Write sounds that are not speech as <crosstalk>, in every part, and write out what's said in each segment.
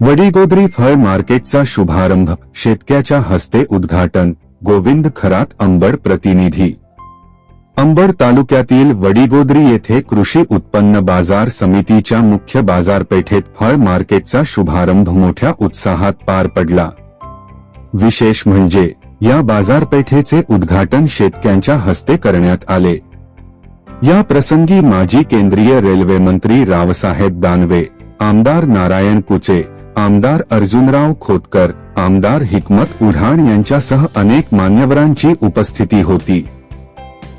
वडीगोद्री फळ मार्केटचा शुभारंभ. शेतक्याच्या हस्ते उद्घाटन. गोविंद खरात अंबड प्रतिनिधी. अंबड तालुक्यातील वडीगोद्री येथे कृषी उत्पन्न बाजार समितीच्या मुख्य बाजारपेठेत फळ मार्केटचा शुभारंभ मोठ्या उत्साहात पार पडला. विशेष म्हणजे या बाजारपेठेचे उद्घाटन शेतक्यांच्या हस्ते करण्यात आले. या प्रसंगी माजी केंद्रीय रेल्वे मंत्री रावसाहेब दानवे आमदार नारायण कुचे आमदार अर्जुनराव खोतकर आमदार हिकमत उढाण यांच्यासह अनेक मान्यवरांची उपस्थिती होती.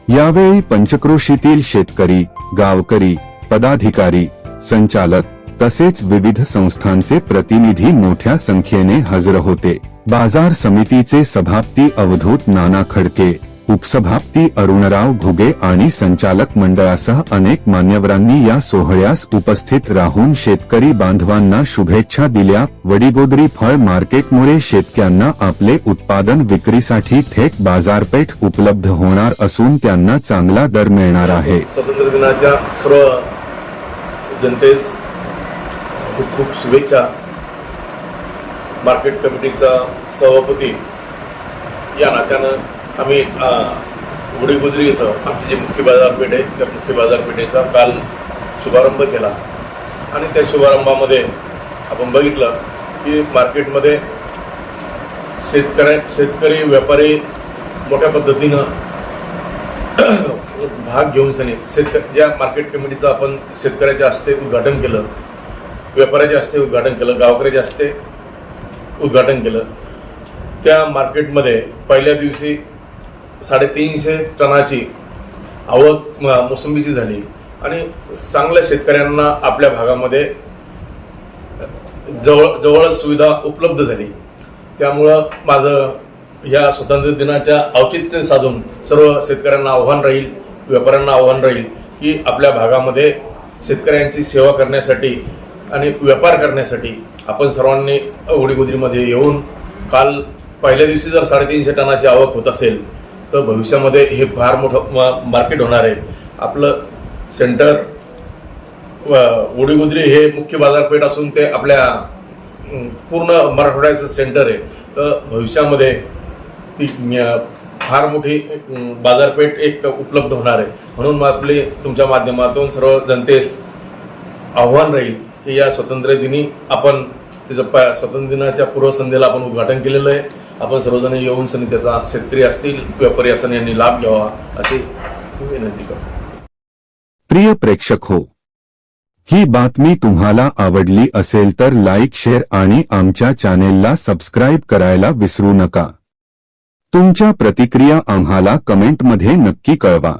यावेळी पंचक्रोशीतील शेतकरी गावकरी पदाधिकारी संचालक तसेच विविध संस्थांचे प्रतिनिधी मोठ्या संख्येने हजर होते. बाजार समितीचे सभापती अवधूत नाना खडके उपसभापती अरुणराव घुगे आणि संचालक मंडळासह अनेक मान्यवरांनी या सोहळ्यास उपस्थित राहून शेतकरी बांधवांना शुभेच्छा दिल्या. वडीगोदरी फळ मार्केटमुळे शेतकऱ्यांना आपले उत्पादन विक्रीसाठी थेट बाजारपेठ उपलब्ध होणार असून त्यांना चांगला दर मिळणार आहे. स्वातंत्र्य दिनाच्या सर्व जनतेस खूप खूप शुभेच्छा. मार्केट कमिटीचा सभापती या नात्यानं आम्ही गुढीगुजरी इथं आमची जी मुख्य बाजारपेठ आहे त्या मुख्य बाजारपेठेचा काल शुभारंभ केला. आणि त्या शुभारंभामध्ये आपण बघितलं की मार्केटमध्ये शेतकऱ्या शेतकरी व्यापारी मोठ्या पद्धतीनं <clears throat> भाग घेऊन सनी शेतक ज्या मार्केट कमिटीचं आपण शेतकऱ्याच्या हस्ते उद्घाटन केलं व्यापाऱ्याच्या हस्ते उद्घाटन केलं गावकऱ्याच्या हस्ते उद्घाटन केलं त्या मार्केटमध्ये पहिल्या दिवशी साडेतीनशे टनाची आवक मोसंबीची झाली. आणि चांगल्या शेतकऱ्यांना आपल्या भागामध्ये जवळ जवळच सुविधा उपलब्ध झाली. त्यामुळं माझं या स्वातंत्र्य दिनाच्या औचित्य साधून सर्व शेतकऱ्यांना आव्हान राहील व्यापाऱ्यांना आव्हान राहील की आपल्या भागामध्ये शेतकऱ्यांची सेवा करण्यासाठी आणि व्यापार करण्यासाठी आपण सर्वांनी उडीगुजरीमध्ये येऊन काल पहिल्या दिवशी जर साडेतीनशे टनाची आवक होत असेल तर भविष्यामध्ये हे फार मोठं मा- मार्केट होणार आहे. आपलं सेंटर उडीगुजरी हे मुख्य बाजारपेठ असून ते आपल्या पूर्ण मराठवाड्याचं सेंटर आहे. तर भविष्यामध्ये ती फार मोठी बाजारपेठ एक उपलब्ध होणार आहे. म्हणून मग आपले तुमच्या माध्यमातून सर्व जनतेस आव्हान राहील की या स्वातंत्र्य दिनी आपण त्याचं प- स्वातंत्र्य दिनाच्या पूर्वसंध्येला आपण उद्घाटन केलेलं आहे. आपण सर्वजण येऊन सनी त्याचा शेतकरी असतील व्यापारी असतील यांनी लाभ घ्यावा अशी विनंती करतो. प्रिय प्रेक्षक हो ही बातमी तुम्हाला आवडली असेल तर लाईक शेअर आणि आमच्या चॅनेलला सबस्क्राईब करायला विसरू नका. तुमच्या प्रतिक्रिया आम्हाला कमेंटमध्ये नक्की कळवा.